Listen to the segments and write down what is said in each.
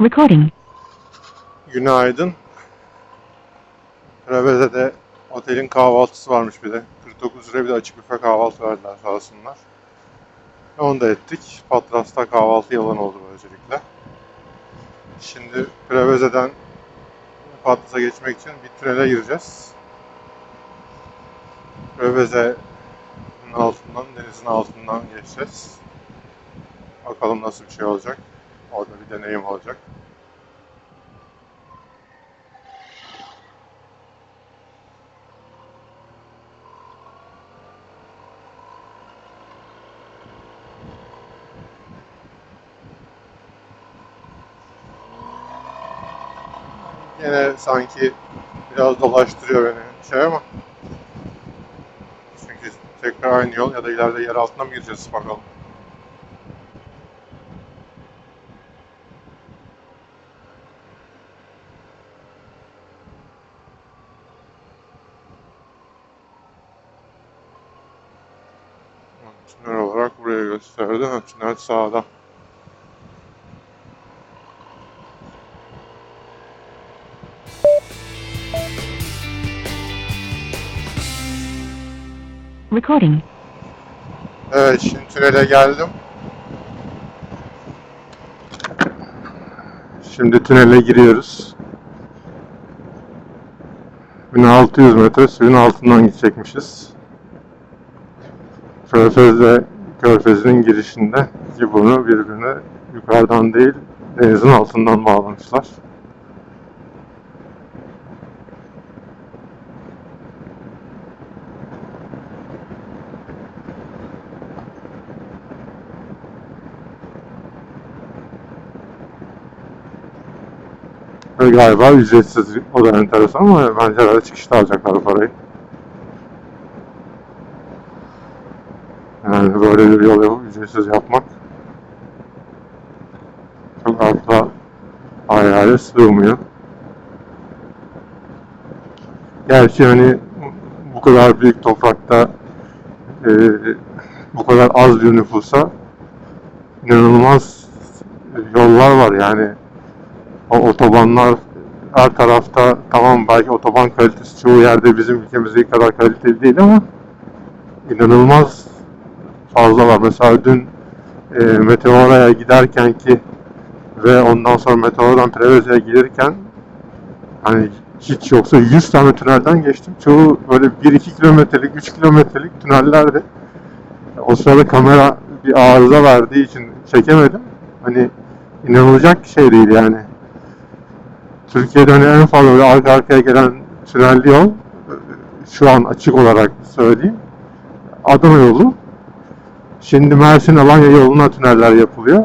Recording. Günaydın. Reveze'de otelin kahvaltısı varmış bir de. 49 liraya bir de açık büfe kahvaltı verdiler sağ olsunlar. Onu da ettik. Patras'ta kahvaltı yalan oldu böylelikle. Şimdi Preveze'den Patras'a geçmek için bir tünele gireceğiz. Preveze'nin altından, denizin altından geçeceğiz. Bakalım nasıl bir şey olacak. Orada bir deneyim olacak. Yine sanki biraz dolaştırıyor beni şey ama çünkü tekrar aynı yol ya da ileride yer altına mı gireceğiz bakalım. Tünel olarak buraya gösterdi. Ha, Tünel sağda. Recording. Evet şimdi tünele geldim. Şimdi tünele giriyoruz. 1600 metre suyun altından gidecekmişiz. Körfez'le Körfez'in girişinde ki bunu birbirine yukarıdan değil denizin altından bağlamışlar. Ve galiba ücretsiz. O da enteresan ama bence herhalde çıkışta alacaklar parayı. Yani böyle bir yol yapıp ücretsiz yapmak çok akla hayale sığmıyor. Gerçi hani bu kadar büyük toprakta e, bu kadar az bir nüfusa inanılmaz yollar var yani o otobanlar her tarafta tamam belki otoban kalitesi çoğu yerde bizim ülkemizdeki kadar kaliteli değil ama inanılmaz fazla var. Mesela dün e, Meteora'ya giderken ki ve ondan sonra Meteora'dan Preveze'ye gelirken hani hiç yoksa 100 tane tünelden geçtim. Çoğu böyle 1-2 kilometrelik, 3 kilometrelik tünellerdi. O sırada kamera bir arıza verdiği için çekemedim. Hani inanılacak şey değil yani. Türkiye'de hani en fazla böyle arka arkaya gelen tünelli yol şu an açık olarak söyleyeyim. Adana yolu. Şimdi Mersin Alanya yoluna tüneller yapılıyor.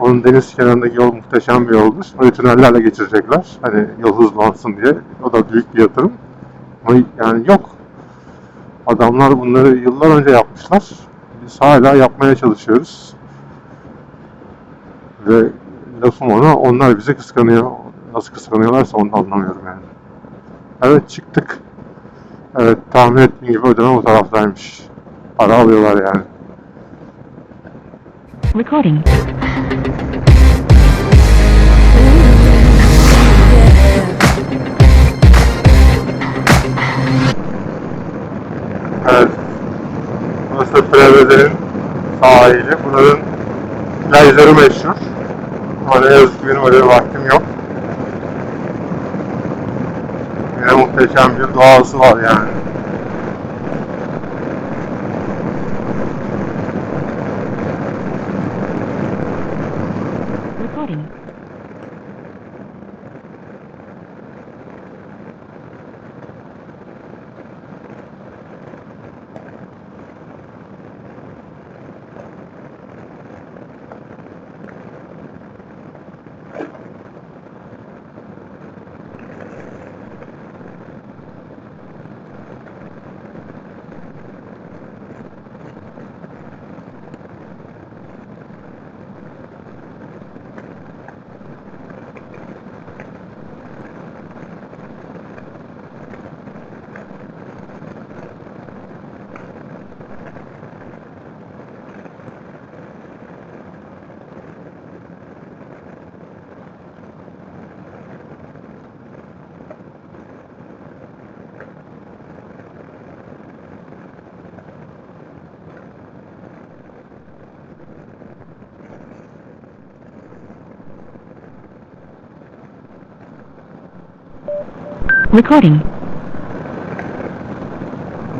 Onun deniz kenarındaki yol muhteşem bir yoldur. Öyle tünellerle geçirecekler. Hani yol hızlansın diye. O da büyük bir yatırım. Ama yani yok. Adamlar bunları yıllar önce yapmışlar. Biz hala yapmaya çalışıyoruz. Ve lafım ona onlar bizi kıskanıyor. Nasıl kıskanıyorlarsa onu da anlamıyorum yani. Evet çıktık. Evet tahmin ettiğim gibi ödeme bu taraftaymış. Para alıyorlar yani. Recording. Evet. Burası Preveze'nin sahili. Bunların plajları meşhur. Ama ne yazık ki benim öyle bir vaktim yok. Yine muhteşem bir doğası var yani. Recording.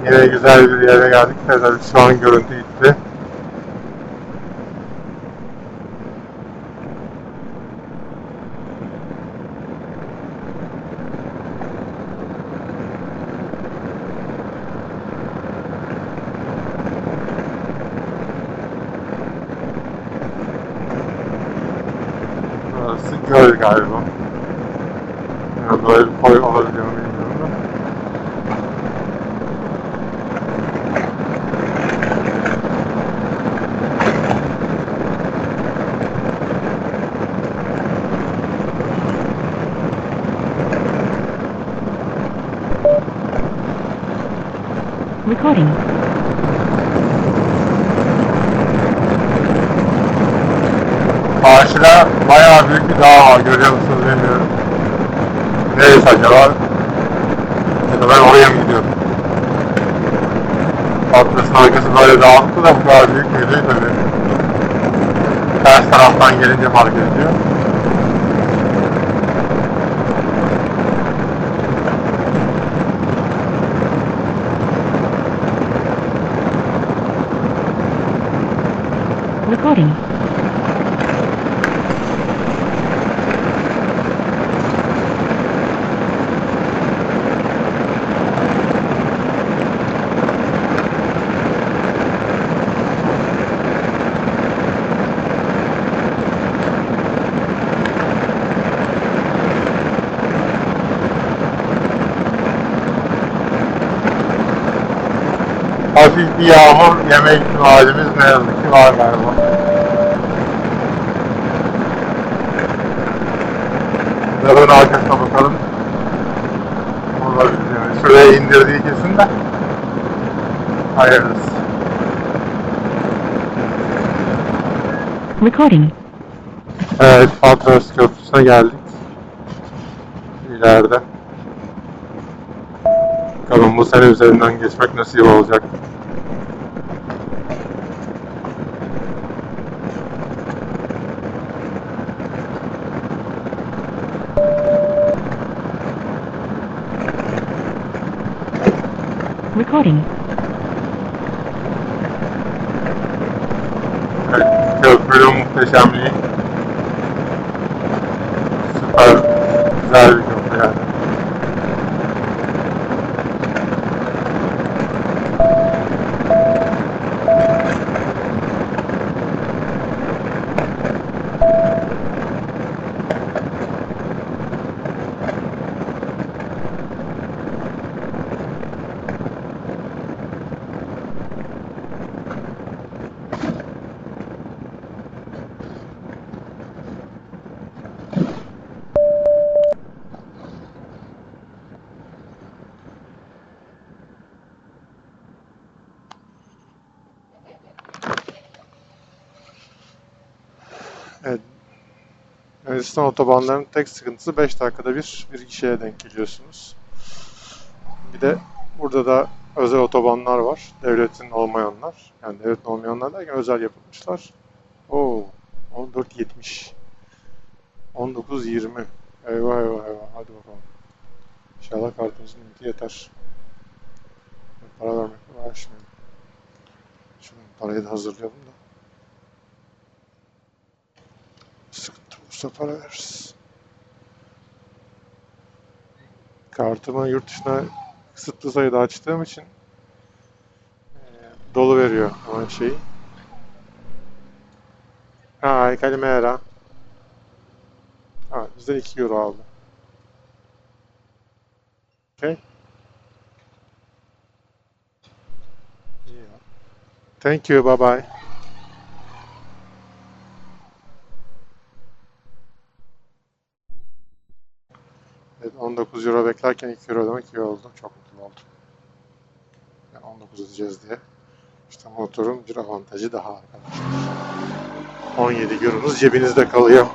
Yine güzel bir yere geldik. Tabii şu an görüntü gitti. Burası göl galiba. Koy olabiliyor mu bilmiyorum. Recording. Karşıda bayağı büyük bir dağ var. Görüyor musunuz bilmiyorum. Neresi acaba? Ya da ben oraya mı gidiyorum? Atlas'ın arkası böyle dağlıktı da bu kadar büyük müydü tabii. Ters taraftan gelince fark ediyor. Recording. Hafif bir yağmur yeme ihtimalimiz ne yazık ki var galiba. Dağın arkasına bakalım. Olabilir yani. Şuraya indirdiği kesin de. Hayırlısı. Recording. Evet, Patros Köprüsü'ne geldik. İleride. Bakalım bu sene üzerinden geçmek nasip olacak. Recording. Yunanistan otobanlarının tek sıkıntısı 5 dakikada bir bir kişiye denk geliyorsunuz. Bir de burada da özel otobanlar var. Devletin olmayanlar. Yani devletin olmayanlar derken özel yapılmışlar. Oo, 14.70 19.20 Eyvah eyvah eyvah. Hadi bakalım. İnşallah kartımızın limiti yeter. Para vermek şimdi. Şunun parayı da hazırlayalım da. Sıkıntı para veririz. Kartımı yurt dışına kısıtlı sayıda açtığım için eee, dolu veriyor hemen şeyi. Hi, kalimera. Ha, bizden 2 euro aldı. Okay. Thank you, bye bye. Evet, 19 euro beklerken 2 euro demek iyi oldu. Çok mutlu oldum. Yani 19 ödeyeceğiz diye. İşte motorun bir avantajı daha arkadaşlar. 17 euromuz cebinizde kalıyor.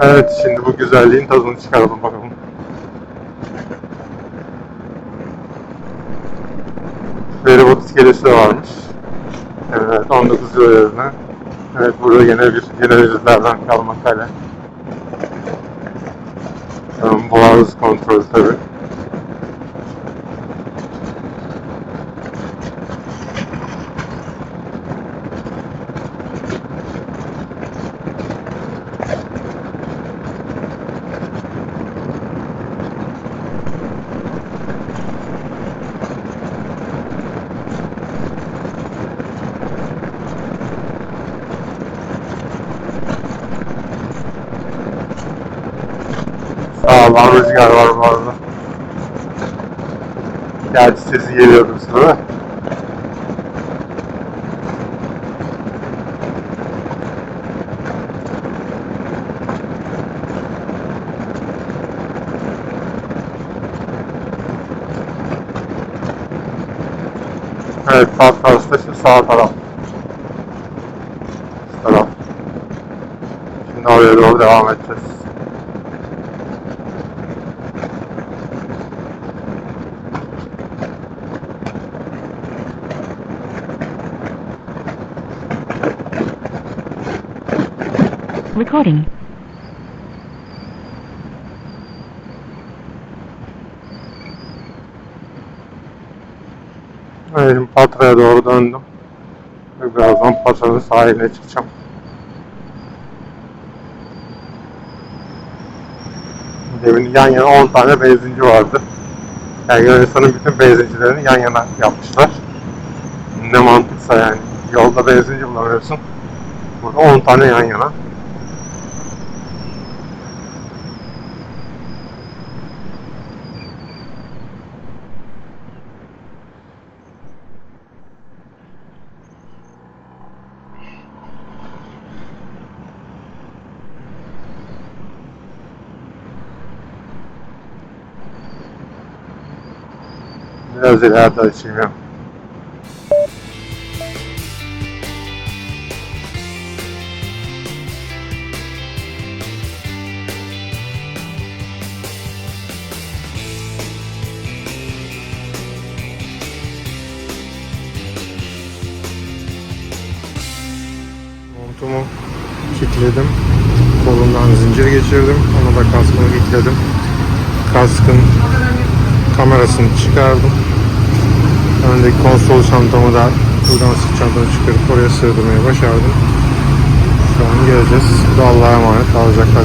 Evet, şimdi bu güzelliğin tadını çıkaralım bakalım. Feribot iskelesi varmış. Evet, 19 euro yerine Evet burada yine bir Cenevizlerden kalma kale. Boğaz kontrolü tabi. Sağlam rüzgar var bu arada. Gerçi sesi geliyordur size. Evet, Kafkas'ta şu sağ taraf. Şu taraf. Şimdi oraya doğru devam edeceğiz. Recording. Şimdi Patra'ya doğru döndüm. Ve birazdan Patra'nın sahiline çıkacağım. Demin yan yana 10 tane benzinci vardı. Yani Yunanistan'ın bütün benzincilerini yan yana yapmışlar. Ne mantıksa yani. Yolda benzinci bulamıyorsun. Burada 10 tane yan yana. İleride açayım ya. Montumu kilitledim. Kolundan zincir geçirdim. Onu da kaskımı kilitledim. Kaskın kamerasını çıkardım. Öndeki konsol çantamı da buradan sırt çantamı çıkarıp oraya sığdırmayı başardım. Şu an geleceğiz. Allah'a emanet alacaklar.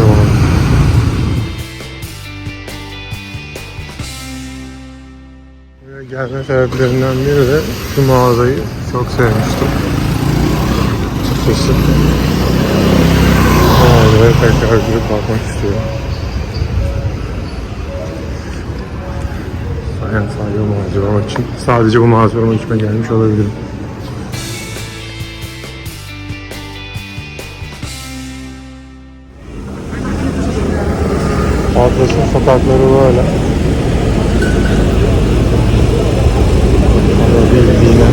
Buraya gelme sebeplerinden biri de şu mağazayı çok sevmiştim. Açıkçası. Mağazaya tekrar girip bakmak istiyorum. Bu mağaza olmak için, sadece bu olmak için gelmiş olabilirim. Atlas'ın sokakları böyle. Ama bildiğine.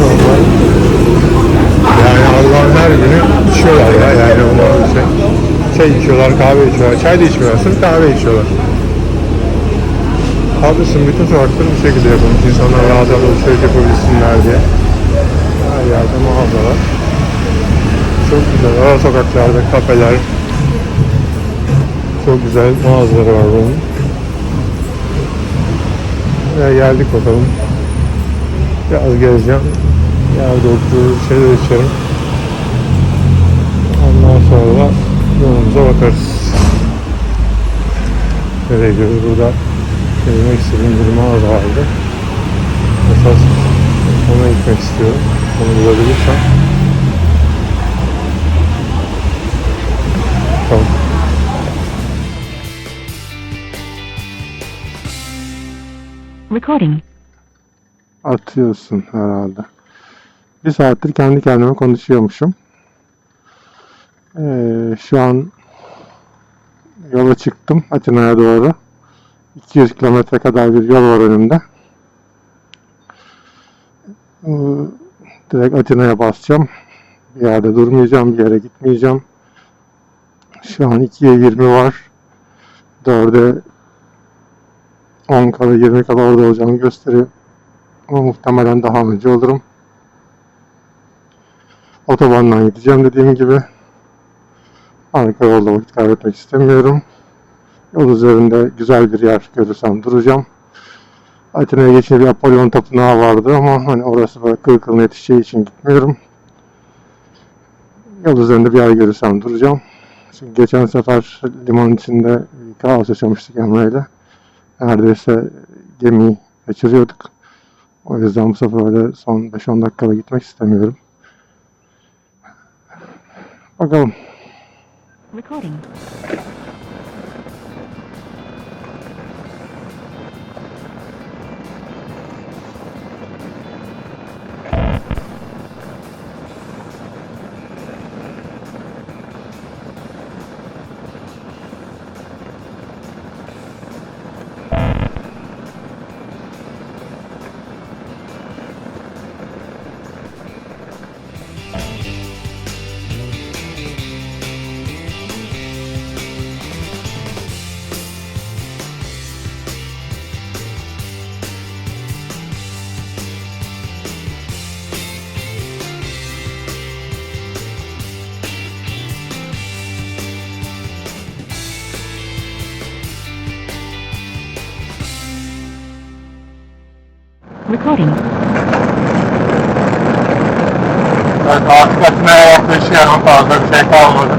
Normal. Yani Allah'ın her günü içiyorlar ya yani onlar şey. Şey içiyorlar, kahve içiyorlar. Çay da içmiyorlar, sırf kahve içiyorlar. Haklısın, bütün sokakları bu şekilde yapılmış. İnsanlar rahat rahat alışveriş yapabilsinler diye. Her yerde mağazalar. Çok güzel. Ara sokaklarda kafeler. Çok güzel mağazaları var bunun. Buraya geldik bakalım. Biraz gezeceğim. Yerde oturup şeyler içerim. Ondan sonra yolumuza bakarız. Nereye gidiyoruz? Burada denemek istediğim bir mağaza vardı. Esas ona gitmek istiyorum. Onu bulabilirsem. Tamam. Recording. Atıyorsun herhalde. Bir saattir kendi kendime konuşuyormuşum. Ee, şu an yola çıktım Atina'ya doğru. 200 kilometre kadar bir yol var önümde. Ee, direkt Atina'ya basacağım. Bir yerde durmayacağım, bir yere gitmeyeceğim. Şu an 2'ye 20 var. 4'e 10 kala 20 kala orada olacağımı gösteriyor. Ama muhtemelen daha önce olurum. Otobandan gideceğim dediğim gibi. Arka yolda vakit kaybetmek istemiyorum. Yol üzerinde güzel bir yer görürsem duracağım. Atina'ya geçince bir Apollon Tapınağı vardı ama hani orası böyle kıl kılına yetişeceği için gitmiyorum. Yol üzerinde bir yer görürsem duracağım. Çünkü geçen sefer liman içinde kaos yaşamıştık Emre'yle. Neredeyse gemiyi kaçırıyorduk. O yüzden bu sefer öyle son 5-10 dakikada gitmek istemiyorum. Bakalım. Recording. Recording. Atina'ya yaklaşıyorum. Fazla bir şey kalmadı.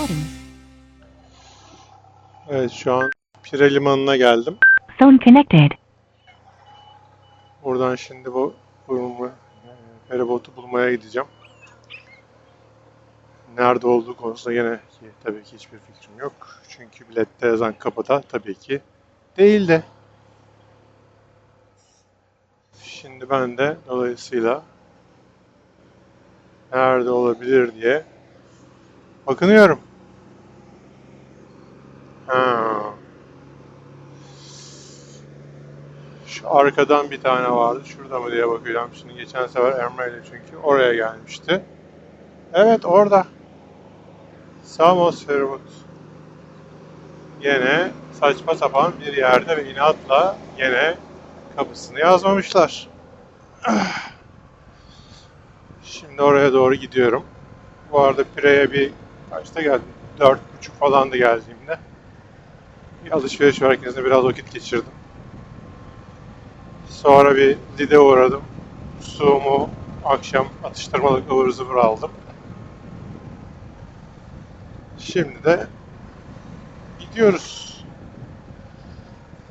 Recording. Evet, şu an Pire Limanı'na geldim. Phone connected. Buradan şimdi bu feribotu bulmaya gideceğim. Nerede olduğu konusunda yine ki, tabii ki hiçbir fikrim yok. Çünkü bilette yazan kapıda tabii ki değildi. Şimdi ben de dolayısıyla nerede olabilir diye bakınıyorum. Şu arkadan bir tane vardı. Şurada mı diye bakacağım. Şimdi geçen sefer Emre ile çünkü oraya gelmişti. Evet orada. Samos Feribot. Yine saçma sapan bir yerde ve inatla yine kapısını yazmamışlar. Şimdi oraya doğru gidiyorum. Bu arada Pire'ye bir kaçta geldim? Dört buçuk falan da geldiğimde. Alışveriş merkezinde biraz vakit geçirdim. Sonra bir Lid'e uğradım. Sumu akşam atıştırmalık ıvır zıvır aldım. Şimdi de gidiyoruz.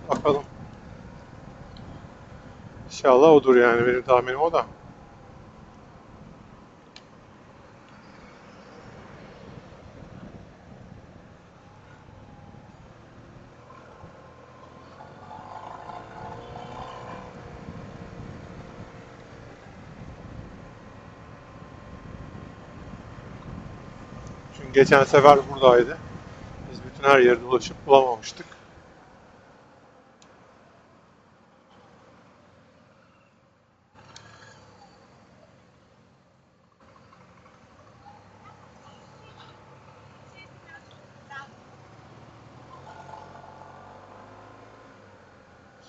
Bakalım. İnşallah odur yani benim tahminim o da. Geçen sefer buradaydı. Biz bütün her yeri dolaşıp bulamamıştık.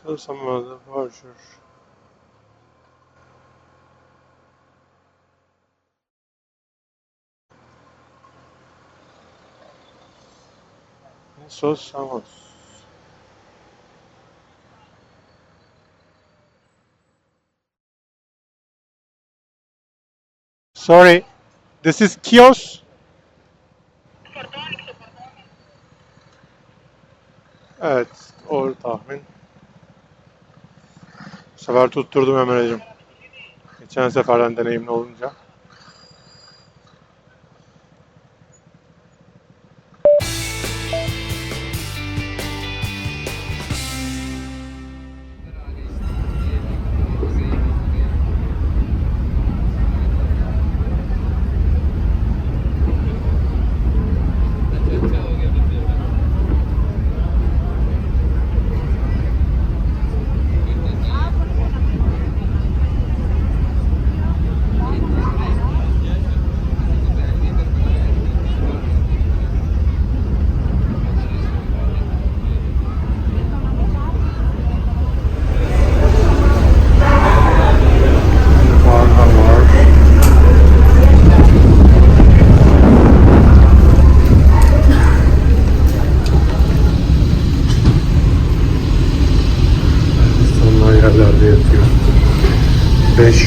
So some of the Sos Samos. Sorry. This is Kios. Evet, doğru tahmin. Bu sefer tutturdum Emre'cim. Geçen seferden deneyimli olunca.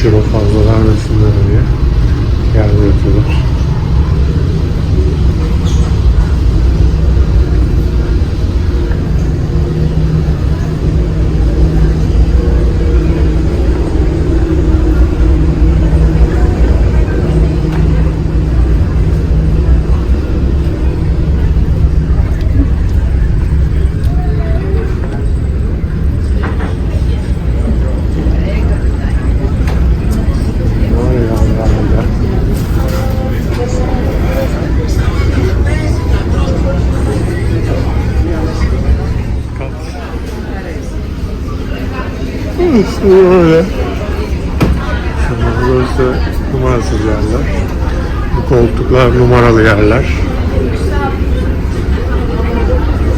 5 euro İşte böyle. Burası numarasız yerler. Bu koltuklar numaralı yerler.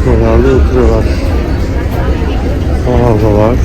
Buralarda oturuyorlar. Mağazalar.